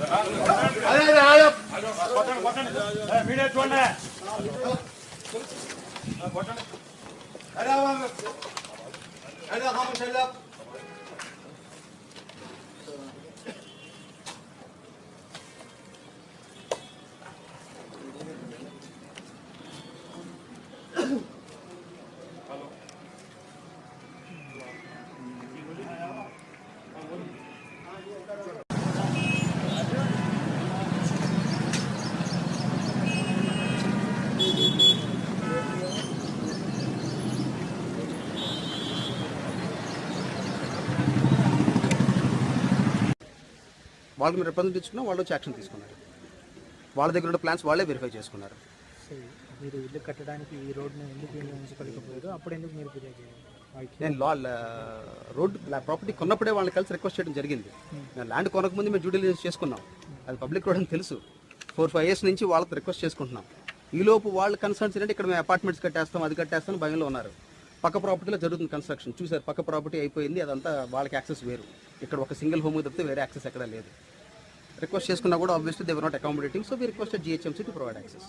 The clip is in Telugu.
అదే అదే అదే బటన్ బటన్ ఏ మీనే చూడండి బటన్ అదే అవ అదే రామ చెల్లక్ వాళ్ళకి మీరు రిప్రజెంట్ ఇచ్చుకున్నా వాళ్ళు వచ్చి యాక్షన్ తీసుకున్నారు. వాళ్ళ దగ్గర ఉన్న ప్లాన్స్ వాళ్ళే వెరిఫై చేసుకున్నారు. మీరు ఇల్లు కట్టడానికి ఈ రోడ్ను ఎందుకు వినియోగించగలిగకపోయారు అప్పుడు ఎందుకు మీరు ఫిర్యాదు నేను లా రోడ్ ప్రాపర్టీ కొన్నప్పుడే వాళ్ళని కలిసి రిక్వెస్ట్ చేయడం జరిగింది. నేను ల్యాండ్ కొనకముందు మేము డ్యూ డిలిజెన్స్ చేసుకున్నాం. అది పబ్లిక్ రోడ్ అని తెలుసు. ఫోర్ ఫైవ్ ఇయర్స్ నుంచి వాళ్ళతో రిక్వెస్ట్ చేసుకుంటున్నాం. ఈలోపు వాళ్ళ కన్సర్న్స్ ఏంటంటే ఇక్కడ మేము అపార్ట్మెంట్స్ కట్టేస్తాం అది కట్టేస్తాం భయంలో ఉన్నారు. పక్క ప్రాపర్టీలో జరుగుతుంది కన్స్ట్రక్షన్. చూసారు పక్క ప్రాపర్టీ అయిపోయింది అదంతా వాళ్ళకి యాక్సెస్ వేరు. ఇక్కడ ఒక సింగిల్ హోమ్ తప్పితే వేరే యాక్సెస్ ఎక్కడ లేదు. రిక్వెస్ట్ చేసుకున్నా కూడా obviously they're not accommodating so we requested GHMC to provide access